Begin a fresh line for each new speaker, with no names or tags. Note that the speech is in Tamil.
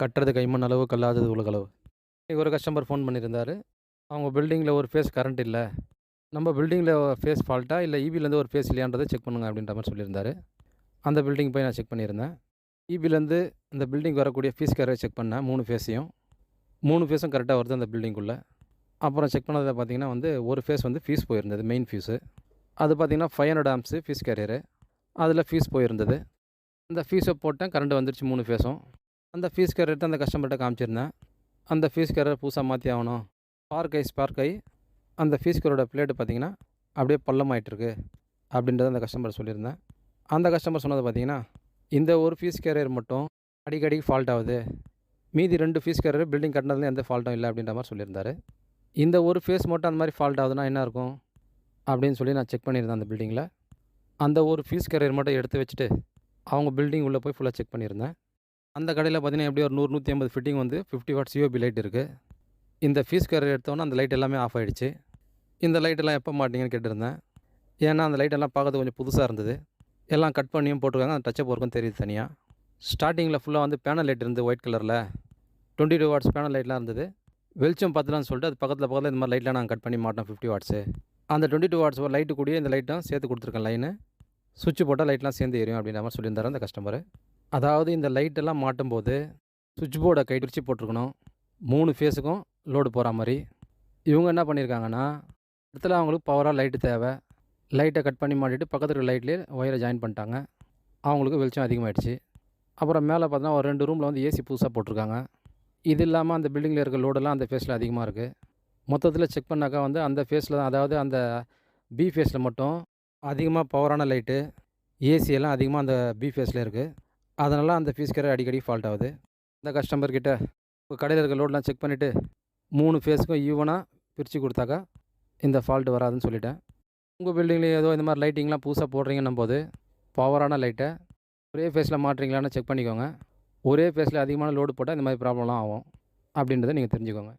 கட்டுறது கைமண் அளவு கல்லாதது உலகளவு இன்னைக்கு ஒரு கஸ்டமர் ஃபோன் பண்ணியிருந்தார். அவங்க பில்டிங்கில் ஒரு ஃபேஸ் கரண்ட் இல்லை. நம்ம பில்டிங்கில் ஃபேஸ் ஃபால்ட்டாக இல்லை ஈபிலேருந்து ஒரு ஃபேஸ் இல்லையான்றதை செக் பண்ணுங்க அப்படின்ற மாதிரி சொல்லியிருந்தாரு. அந்த பில்டிங் போய் நான் செக் பண்ணியிருந்தேன். ஈபிலேருந்து அந்த பில்டிங் வரக்கூடிய ஃபீஸ் கேரை செக் பண்ணேன். மூணு ஃபேஸையும் மூணு ஃபேஸும் கரெக்டாக வருது அந்த பில்டிங்குள்ளே அப்புறம் செக் பண்ணதில் பார்த்தீங்கன்னா வந்து ஒரு ஃபேஸ் வந்து ஃபீஸ் போயிருந்தது மெயின் ஃபீஸு அது பார்த்தீங்கன்னா five hundred amps fuse carrier அதில் ஃபீஸ் போயிருந்தது. அந்த ஃபீஸை போட்டேன். கரண்ட் வந்துருச்சு மூணு ஃபேஸும் அந்த ஃபீஸ் கேர் எடுத்து அந்த கஸ்டமர்கிட்ட காமிச்சிருந்தேன். அந்த ஃபீஸ் கேரை புதுசாக மாற்றி ஆகணும். ஸ்பார்க் ஐ ஸ்பார்க் ஐ அந்த ஃபீஸ் கேரோட பிளேட்டு பார்த்தீங்கன்னா அப்படியே பள்ளமாயிட்டிருக்கு அப்படின்றத அந்த கஸ்டமர் சொல்லியிருந்தேன். அந்த கஸ்டமர் சொன்னது பார்த்தீங்கன்னா இந்த ஒரு ஃபீஸ் கேரியர் மட்டும் அடிக்கடி ஃபால்ட் ஆகுது. மீதி ரெண்டு ஃபீஸ் கேரியர் பில்டிங் கட்டினதுலேயும் எந்த ஃபால்ட்டும் இல்லை அப்படின்ற மாதிரி சொல்லியிருந்தார். இந்த ஒரு ஃபேஸ் மட்டும் அந்த மாதிரி ஃபால்ட் ஆகுதுன்னா என்ன இருக்கும்? அப்படின்னு சொல்லி நான் செக் பண்ணியிருந்தேன் அந்த பில்டிங்கில் அந்த ஒரு ஃபீஸ் கேரியர் மட்டும் எடுத்து வச்சுட்டு அவங்க பில்டிங் உள்ளே போய் ஃபுல்லாக செக் பண்ணியிருந்தேன். அந்த கடையில் பார்த்தீங்கன்னா எப்படியும் ஒரு நூறு நூற்றி ஐம்பது ஃபிட்டிங் வந்து ஃபிஃப்டி வாட் சிஓபி லைட் இருக்குது இந்த ஃபீஸ் கேரியர் எடுத்தோன்னே அந்த லைட் எல்லாமே ஆஃப் ஆகிடுச்சு இந்த லைட்டெல்லாம் எப்போ மாட்டிங்கன்னு கேட்டிருந்தேன். ஏன்னா அந்த லைட் எல்லாம் பார்க்கறது கொஞ்சம் புதுசாக இருந்தது. எல்லாம் கட் பண்ணியும் போட்டிருக்காங்க. அந்த டச்சப் ஒர்க்கும் தெரியுது தனியாக ஸ்டார்டிங்கில் ஃபுல்லாக வந்து பேனல் லைட் இருந்து ஒயிட் கலரில் டுவெண்ட்டி டூ வாட்ஸ் பேனல் லைட்லாம் இருந்தது. வெளிச்சம் பார்த்துலான்னு சொல்லிட்டு அது பக்கத்தில் பக்கத்தில் இந்த மாதிரி லைட்லாம் நாங்கள் கட் பண்ணி மாட்டோம் ஃபிஃப்டி வாட்ஸு அந்த டுவெண்ட்டி டூ வாட்ஸ் லைட்டு கூடிய இந்த லைட்டும் சேர்த்து கொடுத்துருக்கேன் லைனு சுவிட்ச் போட்டால் லைட்லாம் சேர்ந்து எரியும் அப்படின்ற மாதிரி சொல்லியிருந்தாரு அந்த கஸ்டமர் அதாவது இந்த லைட்டெல்லாம் மாட்டும்போது சுவிட்ச் போர்டை கைப்பிடிச்சு போட்டிருக்கணும். மூணு ஃபேஸுக்கும் லோடு போகிற மாதிரி. இவங்க என்ன பண்ணியிருக்காங்கன்னா இடத்துல அவங்களுக்கு பவராக லைட்டு தேவை. லைட்டை கட் பண்ணி மாட்டிட்டு பக்கத்தில் இருக்கிற லைட்லேயே ஒயரை ஜாயின் பண்ணிட்டாங்க. அவங்களுக்கு வெளிச்சம் அதிகமாகிடுச்சு அப்புறம் மேலே பார்த்தோன்னா ஒரு ரெண்டு ரூமில் வந்து ஏசி புதுசாக போட்டிருக்காங்க. இது இல்லாமல் அந்த பில்டிங்கில் இருக்க லோடெல்லாம் அந்த ஃபேஸில் அதிகமாக இருக்குது மொத்தத்தில் செக் பண்ணாக்கா வந்து அந்த ஃபேஸில் தான் அதாவது அந்த பி ஃபேஸில் மட்டும் அதிகமாக பவரான லைட்டு ஏசியெல்லாம் அதிகமாக அந்த பி ஃபேஸில் இருக்குது அதனால் அந்த ஃபீஸ் கேரியர் அடிக்கடி ஃபால்ட் ஆகுது. இந்த கஸ்டமர்கிட்ட இப்போ உங்கள் கடையில் இருக்க லோடெலாம் செக் பண்ணிவிட்டு மூணு ஃபேஸுக்கும் ஈவனாக பிரித்து கொடுத்தாக்கா இந்த ஃபால்ட் வராதுன்னு சொல்லிட்டேன். உங்கள் பில்டிங்கில் ஏதோ இந்த மாதிரி லைட்டிங்லாம் புதுசாக போடுறீங்கன்னும் போது பவரான லைட்டை ஒரே ஃபேஸில் மாட்டுறீங்களான்னு செக் பண்ணிக்கோங்க. ஒரே ஃபேஸில் அதிகமான லோடு போட்டால் இந்த மாதிரி ப்ராப்ளம்லாம் ஆகும். அப்படின்றத நீங்கள் தெரிஞ்சுக்கோங்க.